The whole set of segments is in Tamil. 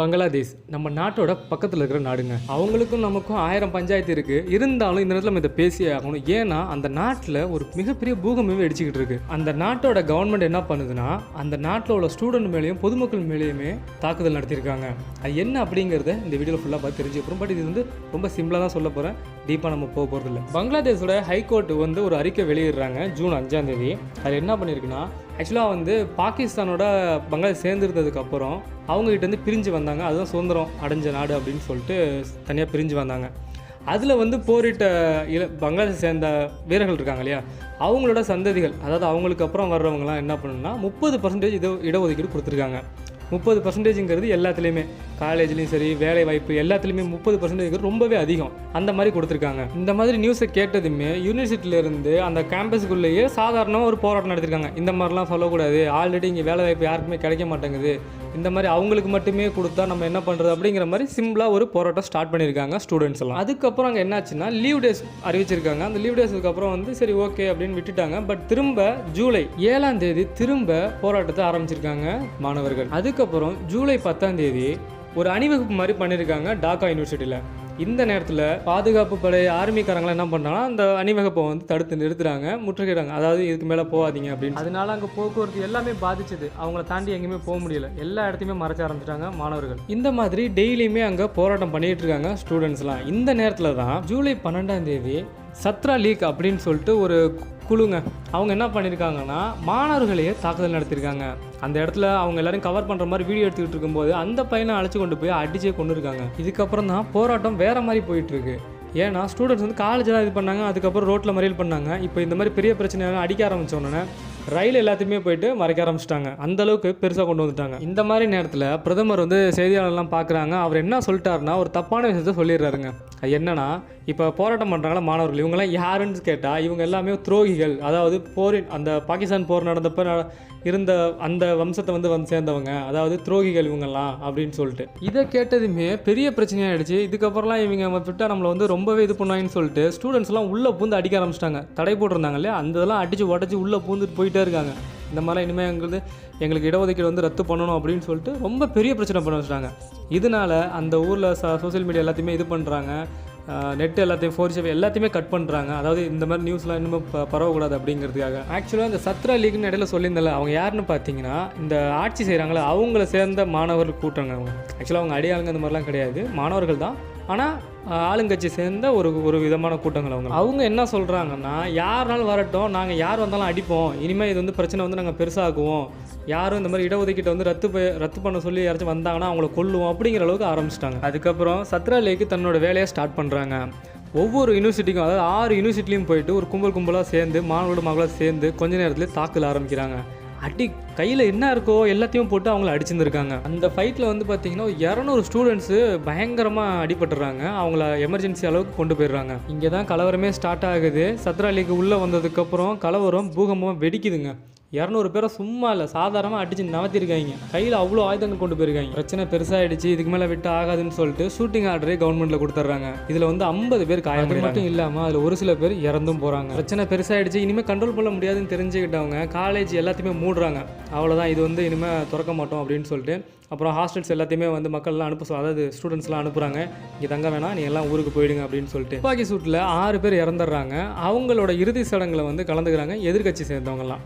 பங்களாதேஷ் நம்ம நாட்டோட பக்கத்தில் இருக்கிற நாடுங்க. அவங்களுக்கும் நமக்கும் ஆயிரம் பஞ்சாயத்து இருக்குது இருந்தாலும் இந்த நேரத்தில் நம்ம இதை பேசியே ஆகணும். ஏன்னா அந்த நாட்டில் ஒரு மிகப்பெரிய பூகமே அடிச்சுக்கிட்டு இருக்கு. அந்த நாட்டோட கவர்மெண்ட் என்ன பண்ணுதுன்னா அந்த நாட்டில் உள்ள ஸ்டூடெண்ட் மேலேயும் பொதுமக்கள் மேலேயுமே தாக்குதல் நடத்தியிருக்காங்க. அது என்ன அப்படிங்கிறத இந்த வீடியோவில் ஃபுல்லாக பார்த்து தெரிஞ்சுக்கிறோம் பட் இது வந்து ரொம்ப சிம்பிளாக தான் சொல்ல போகிறேன் டீப்பாக நம்ம போக போகிறதில்ல பங்களாதேஷோட ஹைகோர்ட் வந்து ஒரு அறிக்கை வெளியிடுறாங்க ஜூன் அஞ்சாம் தேதி. அது என்ன பண்ணியிருக்குன்னா ஆக்சுவலாக வந்து பாகிஸ்தானோட பங்களாதேஷ் சேர்ந்துருந்ததுக்கப்புறம் அவங்ககிட்ட பிரிஞ்சு வந்தாங்க. அதுதான் சுதந்திரம் அடைஞ்ச நாடு அப்படின்னு சொல்லிட்டு தனியாக பிரிஞ்சு வந்தாங்க. அதில் வந்து போரிட்ட இல பங்களாதேஷ் சேர்ந்த வீரர்கள் இருக்காங்க இல்லையா? அவங்களோட சந்ததிகள் அதாவது அவங்களுக்கு அப்புறம் வர்றவங்கலாம் என்ன பண்ணணும்னா முப்பது பர்சன்டேஜ் இட இடஒதுக்கீடு கொடுத்துருக்காங்க. முப்பது பர்சன்டேஜுங்கிறது எல்லாத்துலேயுமே. காலேஜ்லேயும் சரி வேலை வாய்ப்பு எல்லாத்துலேயுமே முப்பது பர்சன்டேஜ் ரொம்பவே அதிகம். அந்த மாதிரி கொடுத்துருக்காங்க. இந்த மாதிரி நியூஸை கேட்டதுமே யூனிவர்சிட்டியிலேருந்து அந்த கேம்பஸ்க்குள்ளேயே சாதாரண ஒரு போராட்டம் நடத்திருக்காங்க. இந்த மாதிரிலாம் சொல்லக்கூடாது. ஆல்ரெடி இங்கே வேலை வாய்ப்பு யாருக்குமே கிடைக்க மாட்டேங்குது. இந்த மாதிரி அவங்களுக்கு மட்டுமே கொடுத்தா நம்ம என்ன பண்ணுறது அப்படிங்கிற மாதிரி சிம்பிளாக ஒரு போராட்டம் ஸ்டார்ட் பண்ணியிருக்காங்க ஸ்டூடெண்ட்ஸ் எல்லாம். அதுக்கப்புறம் அங்கே என்னாச்சுன்னா லீவ் டேஸ் அறிவிச்சிருக்காங்க. அந்த லீவ் டேஸ்க்கு அப்புறம் வந்து சரி ஓகே அப்படின்னு விட்டுட்டாங்க. பட் திரும்ப ஜூலை ஏழாம் தேதி திரும்ப போராட்டத்தை ஆரம்பிச்சிருக்காங்க மாணவர்கள். அதுக்கப்புறம் ஜூலை பத்தாம் தேதி ஒரு அணிவகுப்பு மாதிரி பண்ணியிருக்காங்க டாக்கா யூனிவர்சிட்டியில். இந்த நேரத்தில் பாதுகாப்பு படை ஆர்மிக்காரங்களாம் என்ன பண்ணுறாங்கன்னா அந்த அணிவகுப்பை வந்து தடுத்து நிறுத்துறாங்க முற்றுகையிடாங்க அதாவது இதுக்கு மேலே போகாதீங்க அப்படின்னு. அதனால அங்கே போக்குவரத்து எல்லாமே பாதிச்சது. அவங்கள தாண்டி எங்கேயுமே போக முடியல. எல்லா இடத்தையுமே மறைச்ச ஆரம்பிச்சிட்டாங்க மாணவர்கள். இந்த மாதிரி டெய்லியுமே அங்கே போராட்டம் பண்ணிட்டு இருக்காங்க ஸ்டூடெண்ட்ஸ்லாம் இந்த நேரத்தில் தான் ஜூலை பன்னெண்டாம் தேதி சத்ரா லீக் அப்படின்னு சொல்லிட்டு ஒரு குழுங்க. அவங்க என்ன பண்ணியிருக்காங்கன்னா மாணவர்களையே தாக்குதல் நடத்தியிருக்காங்க அந்த இடத்துல அவங்க எல்லாரும் கவர் பண்ணுற மாதிரி வீடியோ எடுத்துக்கிட்டு இருக்கும்போது அந்த பையனை அழைச்சி கொண்டு போய் அடிச்சே கொண்டு இருக்காங்க இதுக்கப்புறம் தான் போராட்டம் வேற மாதிரி போயிட்டு இருக்கு ஏன்னா ஸ்டூடெண்ட்ஸ் வந்து காலேஜ் இது பண்ணாங்க அதுக்கப்புறம் ரோட்டில் மறியல் பண்ணாங்க. இப்போ இந்த மாதிரி பெரிய பிரச்சனை அடிக்க ஆரம்பிச்ச ரயில் எல்லாத்தையுமே போயிட்டு மறைக்க ஆரம்பிச்சிட்டாங்க. அந்த அளவுக்கு பெருசாக கொண்டு வந்துட்டாங்க. இந்த மாதிரி நேரத்தில் பிரதமர் வந்து செய்தியாளர்லாம் பார்க்குறாங்க அவர் என்ன சொல்லிட்டாருன்னா ஒரு தப்பான விஷயத்த சொல்லிடுறாருங்க. அது என்னன்னா இப்போ போராட்டம் பண்ணுறாங்களா மாணவர்கள்? இவங்கெல்லாம் யாருன்னு கேட்டால் இவங்க எல்லாமே துரோகிகள். அதாவது போரின் அந்த பாகிஸ்தான் போர் நடந்தப்போ இருந்த அந்த வம்சத்தை வந்து வந்து சேர்ந்தவங்க. அதாவது துரோகிகள் இவங்கெல்லாம் அப்படின்னு சொல்லிட்டு. இதை கேட்டதுமே பெரிய பிரச்சனையாயிடுச்சு. இதுக்கப்புறம்லாம் இவங்க விட்டால் நம்மளை வந்து ரொம்பவே இது பண்ணுவாங்கன்னு சொல்லிட்டு ஸ்டூடெண்ட்ஸ்லாம் உள்ளே பூந்து அடிக்க ஆரம்பிச்சிட்டாங்க. தடை போட்டிருந்தாங்க இல்லையா? அந்த இதெல்லாம் அடித்து உடச்சி உள்ளே பூந்துட்டு போயிட்டே இருக்காங்க. இந்த மாதிரிலாம் இனிமேல் எங்களுக்கு எங்களுக்கு இடஒதுக்கீடு வந்து ரத்து பண்ணணும் அப்படின்னு சொல்லிட்டு ரொம்ப பெரிய பிரச்சனை பண்ண வச்சுட்டாங்க. இதனால அந்த ஊரில் ச சோஷியல் மீடியா எல்லாத்தையுமே இது பண்ணுறாங்க நெட் எல்லாத்தையும் ஃபோர் ஜிபி எல்லாத்தையுமே கட் பண்ணுறாங்க அதாவது இந்த மாதிரி நியூஸ்லாம் இன்னும் ப- பரவக்கூடாது அப்படிங்கிறதுக்காக. ஆக்சுவலாக இந்த சத்ரா லீக்னு இடையில சொல்லியிருந்தல அவங்க யாருன்னு பார்த்தீங்கன்னா இந்த ஆட்சி செய்கிறாங்களே அவங்கள சேர்ந்த மாணவர்கள் கூட்டங்க அவங்க. ஆக்சுவலாக அவங்க அடியாளுங்க அந்த மாதிரிலாம் கிடையாது. மாணவர்கள் தான் ஆனால் ஆளுங்கட்சி சேர்ந்த ஒரு ஒரு விதமான கூட்டங்கள் அவங்க. அவங்க என்ன சொல்கிறாங்கன்னா யாருனாலும் வரட்டும் நாங்கள் யார் வந்தாலும் அடிப்போம். இனிமேல் இது வந்து பிரச்சனை வந்து நாங்கள் பெருசாக்குவோம். யாரும் இந்த மாதிரி இடஒதுக்கீட்டை வந்து ரத்து ரத்து பண்ண சொல்லி யாராச்சும் வந்தாங்கன்னா அவங்கள கொல்லுவோம் அப்படிங்கிற அளவுக்கு ஆரம்பிச்சிட்டாங்க. அதுக்கப்புறம் சத்ரா லேக்கு தன்னோட வேலையை ஸ்டார்ட் பண்ணுறாங்க ஒவ்வொரு யூனிவர்சிட்டிக்கும் அதாவது ஆறு யூனிவர்சிட்டிலையும் போயிட்டு ஒரு கும்பல் கும்பலாக சேர்ந்து மாணவர்களோட மகளாக சேர்ந்து கொஞ்ச நேரத்தில் தாக்கல் ஆரம்பிக்கிறாங்க. அடி கையில் என்ன இருக்கோ எல்லாத்தையும் போட்டு அவங்கள அடிச்சிருந்துருக்காங்க. அந்த ஃபைட்டில் வந்து பார்த்தீங்கன்னா இரநூறு ஸ்டூடெண்ட்ஸு பயங்கரமாக அடிபட்டுறாங்க. அவங்கள எமர்ஜென்சி அளவுக்கு கொண்டு போயிடுறாங்க. இங்கே தான் கலவரமே ஸ்டார்ட் ஆகுது. சத்ரா லீக் உள்ளே வந்ததுக்கப்புறம் கலவரம் பூகம்பம் வெடிக்குதுங்க. இரநூறு பேரை சும்மா இல்லை சாதாரணமாக அடிச்சு நவத்திருக்காங்க. கையில் அவ்வளோ ஆயுதங்கள் கொண்டு போயிருக்காங்க. பிரச்சனை பெருசாகிடுச்சு இதுக்கு மேலே விட்டு ஆகாதுன்னு சொல்லிட்டு ஷூட்டிங் ஆர்டரே கவர்மெண்ட்டில் கொடுத்துட்றாங்க. இதில் வந்து ஐம்பது பேர் காயம் மட்டும் இல்லாமல் அதில் ஒரு சில பேர் இறந்தும் போகிறாங்க பிரச்சனை பெருசாகிடுச்சு இனிமேல் கண்ட்ரோல் பண்ண முடியாதுன்னு தெரிஞ்சுக்கிட்டவங்க காலேஜ் எல்லாத்தையுமே மூடுறாங்க. அவ்வளோதான் இது வந்து இனிமேல் திறக்க மாட்டோம் அப்படின்னு சொல்லிட்டு அப்புறம் ஹாஸ்டல்ஸ் எல்லாத்தையுமே வந்து மக்கள்லாம் அனுப்ப அதாவது ஸ்டூடெண்ட்ஸ்லாம் அனுப்புகிறாங்க இங்கே தங்க வேணாம் நீ எல்லாம் ஊருக்கு போயிடுங்க அப்படின்னு சொல்லிட்டு. துப்பாக்கி சூட்டில் ஆறு பேர் இறந்துடுறாங்க. அவங்களோட இறுதி சடங்குல வந்து கலந்துக்கிறாங்க எதிர்க்கட்சி சேர்ந்தவங்கலாம்.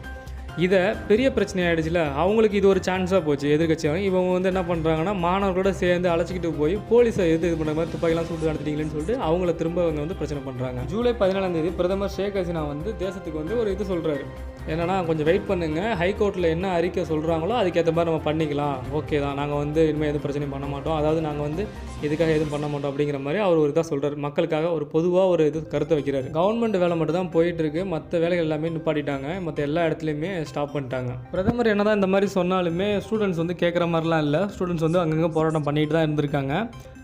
இதை பெரிய பிரச்சனை ஆகிடுச்சுல அவங்களுக்கு இது ஒரு சான்ஸாக போச்சு எதிர்கட்சியாக இவங்க வந்து என்ன பண்ணுறாங்கன்னா மாணவர்களோட சேர்ந்து அழைச்சிக்கிட்டு போய் போலீஸை எது இது பண்ணுற மாதிரி துப்பாக்கிலாம் சுட்டு நடத்திட்டீங்களேன்னு சொல்லிட்டு அவங்கள திரும்ப அவங்க வந்து பிரச்சனை பண்ணுறாங்க ஜூலை பதினாலாம் தேதி பிரதமர் ஷேக் ஹசீனா வந்து தேசத்துக்கு வந்து ஒரு இது சொல்கிறாரு என்னன்னா கொஞ்சம் வெயிட் பண்ணுங்கள் ஹைகோர்ட்டில் என்ன அறிக்கை சொல்கிறாங்களோ அதுக்கேற்ற மாதிரி நம்ம பண்ணிக்கலாம். ஓகே தான். நாங்கள் வந்து இனிமேல் எதுவும் பிரச்சனையும் பண்ண மாட்டோம். அதாவது நாங்கள் வந்து இதுக்காக எதுவும் பண்ண மாட்டோம் அப்படிங்கிற மாதிரி அவர் ஒரு இதாக சொல்கிறார் மக்களுக்காக ஒரு பொதுவாக ஒரு இது கருத்தை வைக்கிறார். கவர்மெண்ட் வேலை மட்டும் தான் போயிட்டுருக்கு மற்ற வேலைகள் எல்லாமே நிப்பாட்டிட்டாங்க. மற்ற எல்லா இடத்துலையுமே ஸ்டாப் பண்ணிட்டாங்க. பிரதமர் என்ன தான் இந்த மாதிரி சொன்னாலுமே ஸ்டூடெண்ட்ஸ் வந்து கேட்குற மாதிரிலாம் இல்லை. ஸ்டூடெண்ட்ஸ் வந்து அங்கங்கே போராட்டம் பண்ணிட்டு தான் இருந்திருக்காங்க.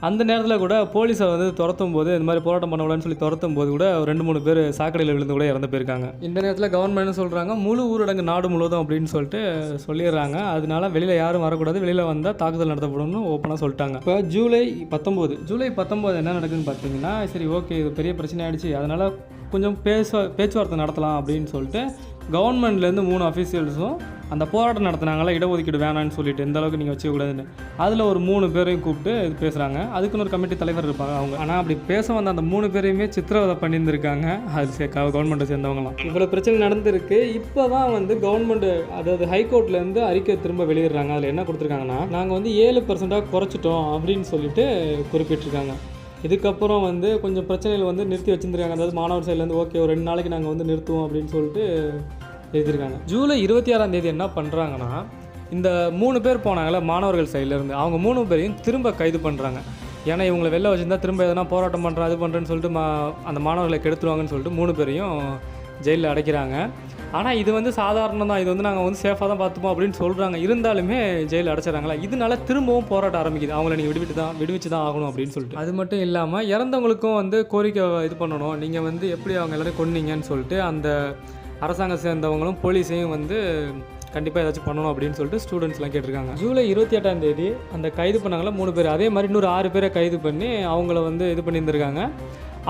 அந்த நேரத்தில் கூட போலீஸை வந்து துரத்தும் போது இந்த மாதிரி போராட்டம் பண்ணக்கூடாதுன்னு சொல்லி துரத்தும் போது கூட ரெண்டு மூணு பேர் சாக்கடையில் விழுந்து கூட இறந்து போயிருக்காங்க. இந்த நேரத்தில் கவர்மெண்ட் சொல்கிறாங்க முழு ஊரடங்கு நாடு முழுவதும் அப்படின்னு சொல்லிட்டு சொல்லிடுறாங்க. அதனால வெளியில் யாரும் வரக்கூடாது. வெளியில் வந்தால் தாக்குதல் நடத்தப்படும்னு ஓப்பனாக சொல்லிட்டாங்க. இப்போ ஜூலை பத்தொம்போது ஜூலை பத்தொம்போது என்ன நடக்குதுன்னு பார்த்தீங்கன்னா சரி ஓகே இது பெரிய பிரச்சனை ஆயிடுச்சு. அதனால் கொஞ்சம் பேச பேச்சுவார்த்தை நடத்தலாம் அப்படின்னு சொல்லிட்டு கவர்மெண்ட்லேருந்து மூணு அஃபீஷியல்ஸும் அந்த போராட்டம் நடத்துனாங்களா இடஒதுக்கீடு வேணாம்னு சொல்லிட்டு இந்த அளவுக்கு நீங்கள் வச்சுக்கூடாதுன்னு அதில் ஒரு மூணு பேரையும் கூப்பிட்டு இது பேசுகிறாங்க அதுக்குன்னு ஒரு கமிட்டி தலைவர் இருப்பாங்க அவங்க. ஆனால் அப்படி பேச வந்த அந்த மூணு பேரையுமே சித்திரவதை பண்ணியிருந்திருக்காங்க. அது கவர்மெண்ட்டை சேர்ந்தவங்களாம் இவ்வளோ பிரச்சனை நடந்திருக்கு. இப்போ தான் வந்து கவர்மெண்ட் அதாவது ஹைகோர்ட்லேருந்து அறிக்கை திரும்ப வெளியிடுறாங்க. அதில் என்ன கொடுத்துருக்காங்கன்னா நாங்கள் வந்து ஏழு பர்சன்ட்டாக குறைச்சிட்டோம் அப்படின்னு சொல்லிட்டு குறிப்பிட்டிருக்காங்க. இதுக்கப்புறம் வந்து கொஞ்சம் பிரச்சனைகள் வந்து நிறுத்தி வச்சுருந்துருக்காங்க. அதாவது மாணவர் சைட்லேருந்து ஓகே ஒரு ரெண்டு நாளைக்கு நாங்கள் வந்து நிறுத்துவோம் அப்படின்னு சொல்லிட்டு எழுதியிருக்காங்க. ஜூலை இருபத்தி ஆறாம் தேதி என்ன பண்ணுறாங்கன்னா இந்த மூணு பேர் போனாங்களே மாணவர்கள் சைட்லேருந்து அவங்க மூணு பேரையும் திரும்ப கைது பண்ணுறாங்க ஏன்னா இவங்களை வெளில வச்சுருந்தா திரும்ப எதனா போராட்டம் பண்ணுறேன் அது பண்ணுறேன்னு சொல்லிட்டு மா அந்த மாணவர்களை கெடுத்துருவாங்கன்னு சொல்லிட்டு மூணு பேரையும் ஜெயிலில் அடைக்கிறாங்க. ஆனால் இது வந்து சாதாரணம் தான் இது வந்து நாங்கள் வந்து சேஃபாக தான் பார்த்துப்போம் அப்படின்னு சொல்கிறாங்க இருந்தாலுமே ஜெயிலில் அடைச்சிடறாங்களா? இதனால திரும்பவும் போராட்டம் ஆரம்பிக்குது. அவங்கள நீங்கள் விடுவிட்டு தான் விடுவிச்சு தான் ஆகணும் அப்படின்னு சொல்லிட்டு. அது மட்டும் இல்லாமல் இறந்தவங்களுக்கும் வந்து கோரிக்கை இது பண்ணணும். நீங்கள் வந்து எப்படி அவங்க எல்லாரும் கொன்னீங்கன்னு சொல்லிட்டு அந்த அரசாங்கம் சேர்ந்தவங்களும் போலீஸையும் வந்து கண்டிப்பாக ஏதாச்சும் பண்ணணும் அப்படின்னு சொல்லிட்டு ஸ்டூடெண்ட்ஸ்லாம் கேட்டிருக்காங்க. ஜூலை இருபத்தி எட்டாம் தேதி அந்த கைது பண்ணாங்களா மூணு பேர். அதே மாதிரி இன்னொரு ஆறு பேரை கைது பண்ணி அவங்கள வந்து இது பண்ணியிருந்திருக்காங்க.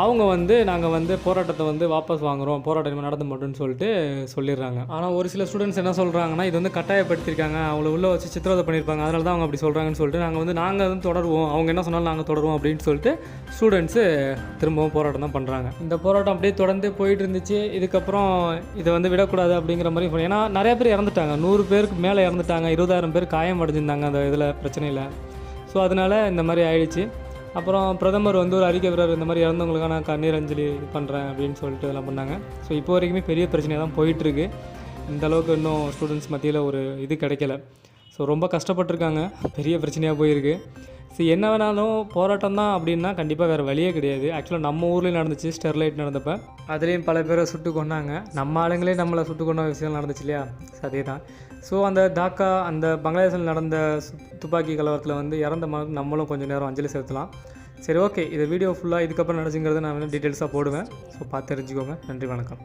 அவங்க வந்து நாங்கள் வந்து போராட்டத்தை வந்து வாபஸ் வாங்குறோம். போராட்டம் நடத்த மாட்டோம்னு சொல்லிட்டு சொல்லிடுறாங்க. ஆனால் ஒரு சில ஸ்டூடெண்ட்ஸ் என்ன சொல்கிறாங்கன்னா இது வந்து கட்டாயப்படுத்தியிருக்காங்க. அவங்கள உள்ள வச்சு சித்திரவதை பண்ணியிருப்பாங்க. அதனால தான் அவங்க அப்படி சொல்கிறாங்கன்னு சொல்லிட்டு நாங்கள் வந்து நாங்கள் வந்து தொடருவோம். அவங்க என்ன சொன்னாலும் நாங்கள் தொடருவோம் அப்படின்னு சொல்லிட்டு ஸ்டூடெண்ட்ஸு திரும்பவும் போராட்டம் தான் பண்ணுறாங்க இந்த போராட்டம் அப்படியே தொடர்ந்து போயிட்டு இருந்துச்சு. இதுக்கப்புறம் இதை வந்து விடக்கூடாது அப்படிங்கிற மாதிரி ஏன்னா நிறைய பேர் இறந்துட்டாங்க. நூறு பேருக்கு மேலே இறந்துட்டாங்க. இருபதாயிரம் பேர் காயம் அடைஞ்சிருந்தாங்க அந்த இதில் பிரச்சனையில். ஸோ அதனால் இந்த மாதிரி ஆயிடுச்சு. அப்புறம் பிரதமர் வந்து ஒரு அறிக்கை விடுறாரு இந்த மாதிரி இறந்தவங்களுக்காக நான் கண்ணீர் அஞ்சலி பண்ணுறேன் அப்படின்னு சொல்லிட்டு இதெல்லாம் பண்ணாங்க. ஸோ இப்போ வரைக்குமே பெரிய பிரச்சனையாக தான் போயிட்டுருக்கு இந்த அளவுக்கு இன்னும் ஸ்டூடெண்ட்ஸ் மத்தியில் ஒரு இது கிடைக்கல. ஸோ ரொம்ப கஷ்டப்பட்டிருக்காங்க. பெரிய பிரச்சனையாக போயிருக்கு. ஸோ என்ன வேணாலும் போராட்டம் தான் அப்படின்னா கண்டிப்பாக வேறு வழியே கிடையாது. ஆக்சுவலாக நம்ம ஊர்லேயும் நடந்துச்சு ஸ்டெர்லைட் நடந்தப்போ. அதுலேயும் பல பேரை சுட்டு கொண்டாங்க நம்ம ஆளுங்களே நம்மளை சுட்டு கொண்ட விஷயம் நடந்துச்சு இல்லையா? அதே தான் ஸோ அந்த டாக்கா அந்த பங்களாதேஷில் நடந்த துப்பாக்கி கலவரத்தில் வந்து இறந்த நம்மளும் கொஞ்சம் நேரம் அஞ்சலி செலுத்தலாம். சரி ஓகே இது வீடியோ ஃபுல்லாக இதுக்கப்புறம் நடந்துங்கிறத நான் டீட்டெயில்ஸாக போடுவேன். ஸோ பார்த்து தெரிஞ்சுக்கோங்க. நன்றி வணக்கம்.